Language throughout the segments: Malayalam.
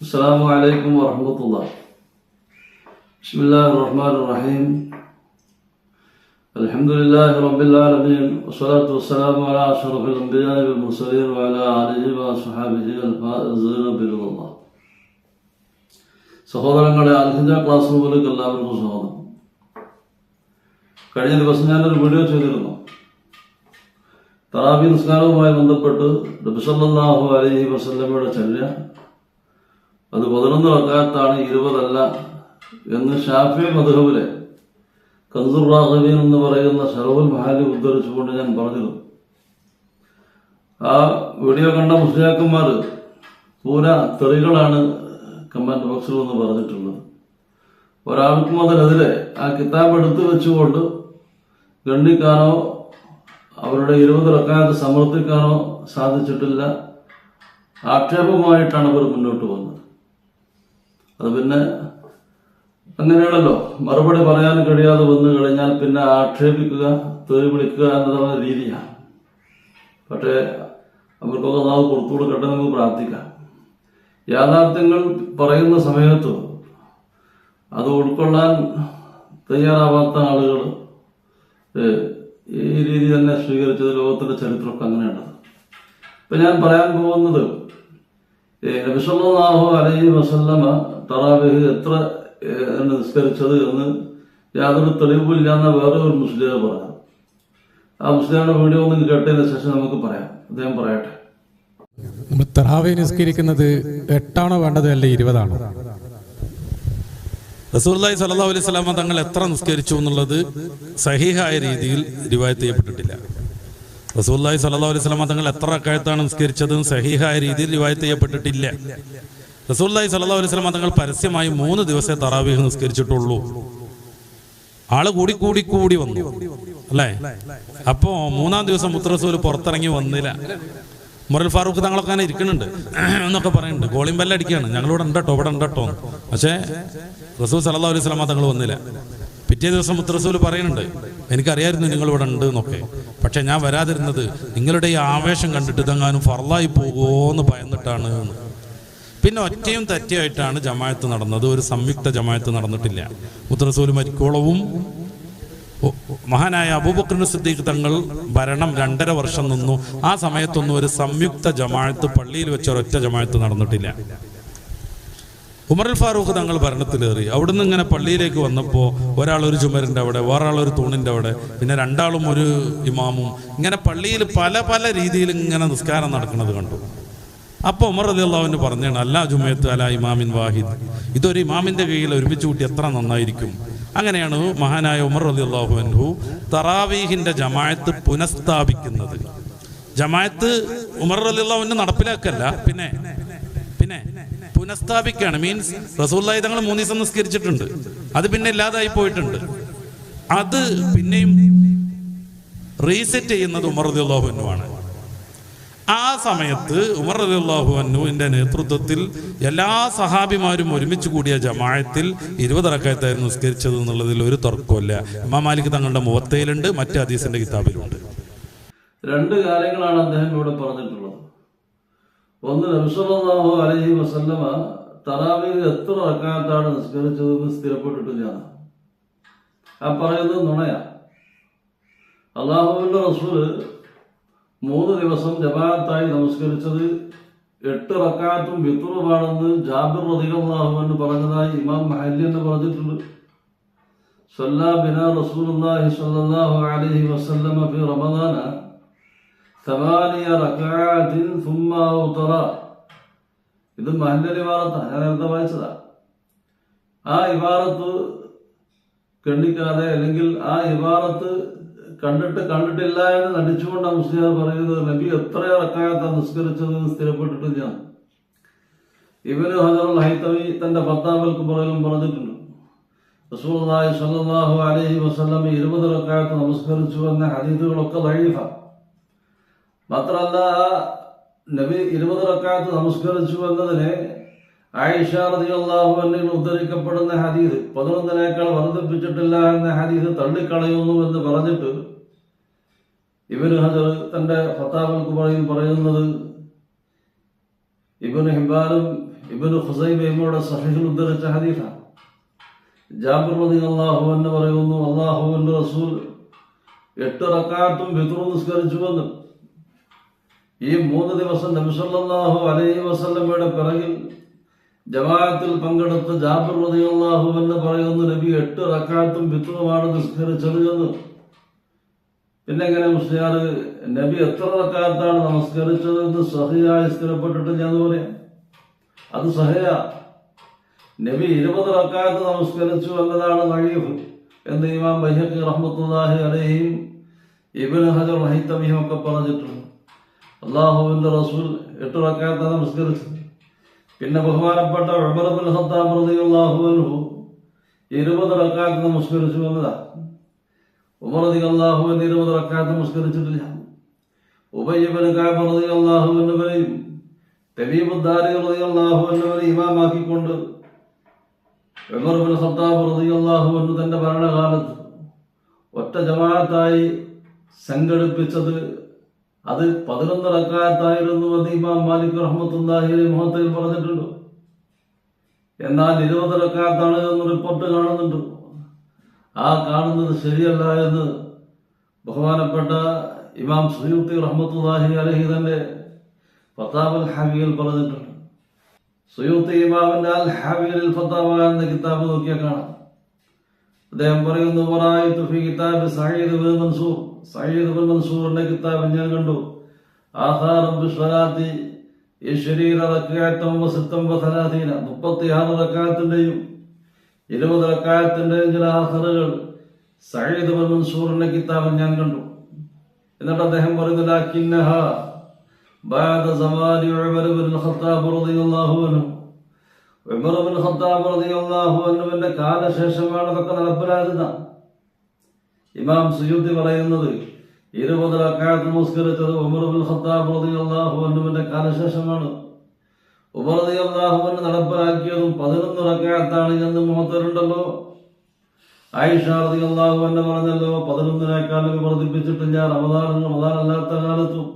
السلام عليكم ورحمة الله بسم الله الرحمن الرحيم الحمد لله رب العالمين والصلاة والسلام على أشرف الأنبياء والمرسلين وعلى آله وصحابه الفائزين برضا الله സഹോദരങ്ങളെ അൽഹിജ ക്ലാസ് റൂമിലേക്ക് എല്ലാവർക്കും സ്വാഗതം കഴിഞ്ഞ ദിവസം ഞാനൊരു വീഡിയോ ചെയ്തിരുന്നു തറാബി നിസ്കാരവുമായി ബന്ധപ്പെട്ട് നബിസല്ലാഹു അലൈഹി വസല്ലമയുടെ ചര്യ അത് പതിനൊന്ന് റക്കാത്താണ് ഇരുപതല്ല എന്ന് ഷാഫി മധുഹബിലെ കൻസുർ റാഹബീൻ എന്ന് പറയുന്ന ഷറഫുൽ മഹാലി ഉദ്ധരിച്ചുകൊണ്ട് ഞാൻ പറഞ്ഞിരുന്നു. ആ വീഡിയോ കണ്ട മുസ്ലിയാക്കന്മാർ പൂര തെറികളാണ് കമന്റ് ബോക്സിൽ എന്ന് പറഞ്ഞിട്ടുള്ളത്. ഒരാൾക്കും അതിനെതിരെ ആ കിതാബ് എടുത്തു വെച്ചുകൊണ്ട് ഗണ്ണിക്കാനോ അവരുടെ ഇരുപത് റക്കാത്ത് സമർത്ഥിക്കാനോ സാധിച്ചിട്ടില്ല. ആക്ഷേപമായിട്ടാണ് അവർ മുന്നോട്ട് വന്നത്. അത് പിന്നെ അങ്ങനെയാണല്ലോ. മറുപടി പറയാൻ കഴിയാതെ വന്നു കഴിഞ്ഞാൽ പിന്നെ ആക്ഷേപിക്കുക തെറി വിളിക്കുക എന്നതാണ് രീതിയാണ്. പക്ഷേ അവർക്കൊക്കെ നാവ് കൊടുത്തു കൊടുക്കട്ടെ നമുക്ക് പ്രാർത്ഥിക്കാം. യാഥാർത്ഥ്യങ്ങൾ പറയുന്ന സമയത്ത് അത് ഉൾക്കൊള്ളാൻ തയ്യാറാവാത്ത ആളുകൾ ഈ രീതി തന്നെ സ്വീകരിച്ചത് ലോകത്തിന്റെ ചരിത്രമൊക്കെ അങ്ങനെയുള്ളത് ഇപ്പം ഞാൻ പറയാൻ പോകുന്നത് നബിസല്ലാഹു അലൈഹി വസല്ലമ തറാബിഹ് എത്ര നിസ്കരിച്ചത് എന്ന് യാതൊരു തെളിവില്ലാന്ന വേറെ ഒരു മുസ്ലിം പറയാം. ആ മുസ്ലിങ്ങളുടെ വീഡിയോ ഒന്ന് കേട്ടതിന് ശേഷം നമുക്ക് പറയാം. അദ്ദേഹം പറയട്ടെ. തറാവി നിസ്കരിക്കുന്നത് എട്ടാണോ വേണ്ടത് അല്ലെ ഇരുപതാണോ? റസൂർലായി സല്ലാ അലൈഹി സ്വലാമ തങ്ങൾ എത്ര നിസ്കരിച്ചു എന്നുള്ളത് സഹീഹായ രീതിയിൽ റിവായത്ത് ചെയ്യപ്പെട്ടിട്ടില്ല. റസൂർലായി സല്ലാ അലൈഹി സ്വലാമ തങ്ങൾ എത്ര അക്കാലത്താണ് നിസ്കരിച്ചതും സഹീഹായ രീതിയിൽ റിവായത്ത് ചെയ്യപ്പെട്ടിട്ടില്ല. റസൂല്ലായി സല്ലാ അലൈഹി സ്വലാമ തങ്ങൾ പരസ്യമായി മൂന്ന് ദിവസത്തെ തറാവീഹ് നിസ്കരിച്ചിട്ടുള്ളൂ. ആൾ കൂടി കൂടി കൂടി വന്നു. അല്ലേ? അപ്പോ മൂന്നാം ദിവസം മുത്തറസൂൽ പുറത്തിറങ്ങി വന്നില്ല. മുറൽ ഫാറൂഖ് തങ്ങളൊക്കെ അങ്ങനെ ഇരിക്കുന്നുണ്ട്. എന്നൊക്കെ പറയുന്നുണ്ട്. ഗോളിംഗ് ബെല്ല് അടിക്കുകയാണ് ഞങ്ങളിവിടെ ഉണ്ടട്ടോ ഇവിടെ ഉണ്ടട്ടോ. പക്ഷേ റസൂൽ സല്ലാ അലൈഹി സ്വലാമ തങ്ങൾ വന്നില്ല. പിറ്റേ ദിവസം മുത്തറസൂൽ പറയുന്നുണ്ട് എനിക്കറിയായിരുന്നു നിങ്ങൾ ഇവിടെ ഉണ്ട് എന്നൊക്കെ. പക്ഷെ ഞാൻ വരാതിരുന്നത് നിങ്ങളുടെ ഈ ആവേശം കണ്ടിട്ട് ഇതെങ്ങാനും ഫറലായി പോകുമോ എന്ന് ഭയന്നിട്ടാണ്. പിന്നെ ഒറ്റയും തെറ്റയായിട്ടാണ് ജമായത്ത് നടന്നത്. ഒരു സംയുക്ത ജമായത്ത് നടന്നിട്ടില്ല. മുത്തറസൂൽ മരിക്കോളവും മഹാനായ അബൂബക്കർ സിദ്ദീഖ് തങ്ങൾ ഭരണം രണ്ടര വർഷം നിന്നു. ആ സമയത്തൊന്നും ഒരു സംയുക്ത ജമാഅത്ത് പള്ളിയിൽ വെച്ച ഒരൊറ്റ ജമാഅത്ത് നടന്നിട്ടില്ല. ഉമർ ഫാറൂഖ് തങ്ങൾ ഭരണത്തിലേറി. അവിടുന്ന് ഇങ്ങനെ പള്ളിയിലേക്ക് വന്നപ്പോൾ ഒരാൾ ഒരു ചുമരിന്റെ അവിടെ വേറൊരാൾ ഒരു തൂണിന്റെ അവിടെ പിന്നെ രണ്ടാളും ഒരു ഇമാമും. ഇങ്ങനെ പള്ളിയിൽ പല പല രീതിയിൽ ഇങ്ങനെ നിസ്കാരം നടക്കുന്നത് കണ്ടു. അപ്പോൾ ഉമർ അലി അള്ളാഹുവിന് പറഞ്ഞാണ് അല്ലാ ജുമയത്ത് അല ഇമാമിൻ വാഹിദ്. ഇതൊരു ഇമാമിന്റെ കയ്യിൽ ഒരുമിച്ച് കൂട്ടി എത്ര നന്നായിരിക്കും. അങ്ങനെയാണ് മഹാനായ ഉമർ അലി അള്ളാഹു അൻഹു തറാവീഹിന്റെ ജമായത്ത് പുനഃസ്ഥാപിക്കുന്നത്. ജമായത്ത് ഉമർ അലി അള്ളാഹുവിന്റെ നടപ്പിലാക്കല്ല പിന്നെ പുനഃസ്ഥാപിക്കുകയാണ്. മീൻസ് റസൂല്ലായി തങ്ങൾ മൂന്ന് ദിവസം നിസ്കരിച്ചിട്ടുണ്ട്. അത് പിന്നെ ഇല്ലാതായി പോയിട്ടുണ്ട്. അത് പിന്നെയും റീസെറ്റ് ചെയ്യുന്നത് ഉമർ അലി അള്ളാഹുവിനുമാണ് ആ സമയത്ത് ഉമർ റളിയല്ലാഹു അൻഹുവിന്റെ നേതൃത്വത്തിൽ എല്ലാ സഹാബിമാരും ഒരുമിച്ച് കൂടിയ ജമായത്തിൽ ഇരുപത് റക്കായത്തായിരുന്നു നിസ്കരിച്ചത് എന്നുള്ളതിൽ ഒരു തർക്കമില്ല ഇമാം മാലിക് തങ്ങളുടെ മുഖത്തയിലുണ്ട് മറ്റ് ഹദീസിന്റെ കിതാബിലുണ്ട്. രണ്ട് കാര്യങ്ങളാണ് അദ്ദേഹം ഇവിടെ പറഞ്ഞിട്ടുള്ളത്. ഒന്ന് നബിസല്ലാഹു അലൈഹി വസല്ലമ തറാവിയിൽ എത്ര റക്കാത്താണ് നിസ്കരിച്ചതെന്ന് സ്ഥിരപ്പെട്ടിട്ടില്ല. ആ പറയുന്നത് നുണയാ. അള്ളാഹുവിന്റെ റസൂൽ മൂന്ന് ദിവസം ജമാഅത്തായി നമസ്കരിച്ചത് എട്ട് റക്കാത്തും വിത്തുറുമാണെന്ന് ജാബിർ റതികളാഹു എന്ന് പറഞ്ഞതായി ഇമാം മഹല്ലി എന്ന് പറഞ്ഞിട്ടുണ്ട്. സല്ലാ ബിന റസൂൽ അലഹി വസല്ലമ ഫി റമദാന തവാനിയ റക്കാത്തിൻ സുമ്മാവുത്തറ ഇത് മഹന്റെ ഇവാറത്താണ് ഞാൻ നേരത്തെ വായിച്ചതാ. ആ ഇവാറത്ത് കണ്ണിക്കാതെ അല്ലെങ്കിൽ ആ ഇവാറത്ത് കണ്ടിട്ട് കണ്ടിട്ടില്ല എന്ന് നടിച്ചുകൊണ്ട് മുസ്ലിം പറയുന്നത് നബി എത്ര റക്കായത്താണ് നിസ്കരിച്ചതെന്ന് സ്ഥിരപ്പെട്ടിട്ട് ഞാൻ. ഇവന് ഹജറുൽ ഹൈത്തവി തന്റെ ഭർത്താവൽക്ക് പുറകിലും പറഞ്ഞിട്ടുണ്ട്. റസൂൽ സല്ലാഹു അലഹി വസ്ലം ഇരുപത് റക്കായത്ത് നമസ്കരിച്ചു എന്ന ഹരീതുകളൊക്കെ ലൈഫാണ് മാത്രമല്ല നബി ഇരുപത് റക്കാത്ത് നമസ്കരിച്ചു എന്നതിന് ആയിഷ അൻഹയിൽ ഉദ്ധരിക്കപ്പെടുന്ന ഹദീദ് പതിനൊന്നിനേക്കാൾ വർദ്ധിപ്പിച്ചിട്ടില്ല എന്ന ഹദീദ് തള്ളിക്കളയുന്നു എന്ന് പറഞ്ഞിട്ട് ഇബൻ ഹജർ തന്റെ ഫത്താവൽ കുബറയിൽ പറയുന്നത് ഇബിന് ഹിംബാലും ഇബിന് ഖുസൈബയുടെ സഹിഹിൽ ഉദ്ധരിച്ച ഹദീഫ ജാബിർ റളിയല്ലാഹു എന്ന് പറയുന്നു അള്ളാഹുവിന്റെ റസൂൽ എട്ട് റക്കാത്തും വിത്രു നിസ്കരിച്ചുവെന്ന് ഈ മൂന്ന് ദിവസം നബിസല്ലാഹു അലൈഹി വസല്ലമയുടെ പിറകിൽ ജമാഅത്തിൽ പങ്കെടുത്ത ജാബിർ റളിയല്ലാഹു എന്ന് പറയുന്നു നബി എട്ട് റക്കാത്തും വിത്രുമാണ് നിസ്കരിച്ചത് എന്ന്. പിന്നെ എങ്ങനെ മുസ്ലിയാർ നബി എത്ര റക്കാത്താണ് നമസ്കരിച്ചത് എന്ന് സഹയായി സ്ഥിരപ്പെട്ടിട്ട് ഞാൻ പറയാം? അത് സഹയ നബി ഇരുപത് റക്കാത്ത് നമസ്കരിച്ചു എന്നതാണ് നഴീഫ് എന്ന് ഇമാം ബൈഹഖി റഹ്മത്തുല്ലാഹി അലഹിയും ഇബിൻ ഹജർ റഹിത്തമിയും ഒക്കെ പറഞ്ഞിട്ടുണ്ട്. അള്ളാഹുവിന്റെ റസൂൽ എട്ട് റക്കാത്ത നമസ്കരിച്ചു. പിന്നെ ബഹുമാനപ്പെട്ട ഉമർ ബിൻ ഖത്താബ് റളിയല്ലാഹു അൻഹു ഇരുപത് റക്കാത്ത് നമസ്കരിച്ചു എന്നതാ. റളിയല്ലാഹു അൻഹു ഇരുപത് റക്കാത്ത് നമസ്കരിച്ചിട്ടില്ല. ഉബയ്യബിൻ കാബ് റളിയല്ലാഹു തെബീബുദ്ദാരി റളിയല്ലാഹു അൻഹുവിനെ ഇമാമാക്കിക്കൊണ്ട് ഉമർ ബിൻ ഖത്താബ് റളിയല്ലാഹു അൻഹു തന്റെ ഭരണകാലത്ത് ഒറ്റ ജമാഅത്തായി സംഘടിപ്പിച്ചത് അത് പതിനൊന്ന് റക്കാത്തായിരുന്നു അത് ഇമാം മാലിക് റഹ്മത്തുല്ലാഹി അലൈഹി മുഹത്തയിൽ പറഞ്ഞിട്ടുണ്ട്. എന്നാൽ ഇരുപത് റക്കാത്താണ് എന്ന് റിപ്പോർട്ട് കാണുന്നുണ്ട്. ആ കാണുന്നത് ശരിയല്ല എന്ന് ബഹുമാനപ്പെട്ട ഇമാം സുയൂത്തി റഹ്മത്തുല്ലാഹി അലഹി തന്നെ ഫത്താബൽ ഹാബിയിൽ പറഞ്ഞിട്ടുണ്ട്. സുയൂത്തി ഇമാമിന്റെ അൽ ഹാബിയിൽ ഫത്താബ എന്ന കിതാബ് നോക്കിയാൽ കാണാം. അദ്ദേഹം പറയുന്നു വറായിത്തു ഫി കിതാബ് Saeed bin Mansoor Saeed bin മൻസൂറിന്റെ കിതാബ് ഞാൻ കണ്ടു ആധാരം ബിസ്വലാത്തി ഈ ശരീര റക്കാത്തും വസിത്തം വസലാതീന മുപ്പത്തിയാറ് റക്കാത്തിന്റെയും ഇരുപത് റക്കാത്തിന്റെയും ചില ആധാറുകൾ സഈദ് ബിൻ മൻസൂറിന്റെ കിതാബിൽ ഞാൻ കണ്ടു എന്നിട്ട് അദ്ദേഹം പറയുന്നു ലാക്കിന്നഹ بعد زمان عمر بن الخطاب رضي الله عنه കാലശേഷമാണ് അതൊക്കെ നടപ്പിലാകുന്ന ഇമാം സുയൂത്തി പറയുന്നത് ഇരുപത് അക്കാലത്ത് നമസ്കരിച്ചത് ഉമർ ബിൻ ഖത്താബ് റളിയല്ലാഹു അൻഹുവിന്റെ കാലശേഷമാണ്. ഉമർ അൻഹു നടപ്പിലാക്കിയതും പതിനൊന്ന് റക്കാത്താണ് എന്ന് മുഹത്തരുണ്ടല്ലോ ആയിഷ റളിയല്ലാഹു എന്നെ പറഞ്ഞല്ലോ പതിനൊന്നിനേക്കാളും വർദ്ധിപ്പിച്ചിട്ടില്ല റമദാൻ റമദാൻ അല്ലാത്ത കാലത്തും.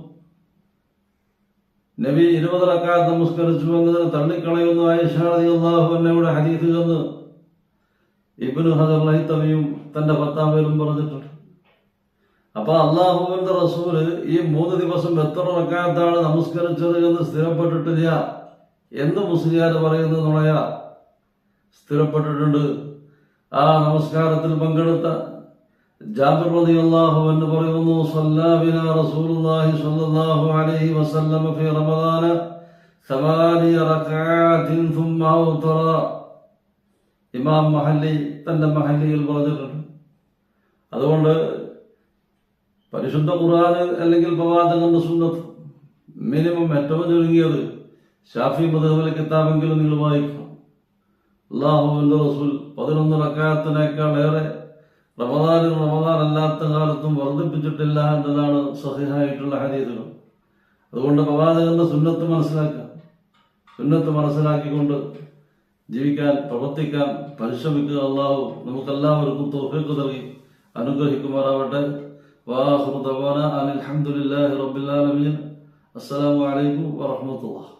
നബി ഇരുപത് റക്കാത്ത് നമസ്കരിച്ചു എന്നതിന് തള്ളിക്കളയുന്നു ആയിഷ റളിയല്ലാഹു അൻഹയുടെ ഹദീസ് എന്ന് ഇബ്നു ഹജർ ലൈത്തമിയും തന്റെ ഭർത്താവിലും പറഞ്ഞിട്ടുണ്ട്. അപ്പൊ അള്ളാഹുവിന്റെ റസൂൽ ഈ മൂന്ന് ദിവസം എത്ര റക്കാത്താണ് നമസ്കരിച്ചത് എന്ന് സ്ഥിരപ്പെട്ടിട്ടില്ല. എന്ന് മുസ്ലിയാർ പറയുന്നത് നുണയ? സ്ഥിരപ്പെട്ടിട്ടുണ്ട്. ആ നമസ്കാരത്തിൽ പങ്കെടുത്ത ജാബിർ റളിയല്ലാഹു എന്ന് പറയുന്നു സല്ലാ ബിനാ റസൂലുള്ളാഹി സ്വല്ലല്ലാഹു അലൈഹി വസല്ലം ഫി റമദാന ثمانية ركعات ثم أوتر ഇമാം മഹല്ലി തന്റെ മഹല്ലിയിൽ പറഞ്ഞിട്ടുണ്ട് അതുകൊണ്ട് പരിശുദ്ധ ഖുർആന് അല്ലെങ്കിൽ പ്രവാചകന്റെ സുന്നത്ത് മിനിമം ഏറ്റവും ചുരുങ്ങിയത് ഷാഫി മധുബിലെ കിതാബെങ്കിലും നിങ്ങൾ വായിക്കണം അള്ളാഹുവിന്റെ റസൂൽ പതിനൊന്ന് റക്കാത്തിനേക്കാൾ ഏറെ റമദാനും റമദാൻ അല്ലാത്ത കാലത്തും വർദ്ധിപ്പിച്ചിട്ടില്ല എന്നതാണ് സഹിഹായിട്ടുള്ള ഹരീതുകൾ അതുകൊണ്ട് പ്രവാചകന്റെ സുന്നത്ത് മനസ്സിലാക്കുക സുന്നത്ത് മനസ്സിലാക്കിക്കൊണ്ട് ജീവിക്കാൻ പ്രവർത്തിക്കാൻ പരിശ്രമിക്കുക അള്ളാഹു നമുക്കെല്ലാവർക്കും തോഫിക്ക് നൽകി അനുഗ്രഹിക്കുമാറാവട്ടെ. വാഹുദാന അനിൽഹമുല്ലാഹി റബ്ബിൽ ആലമീൻ. അസ്സലാമു അലൈക്കും വറഹ്മത്തുള്ളാഹി.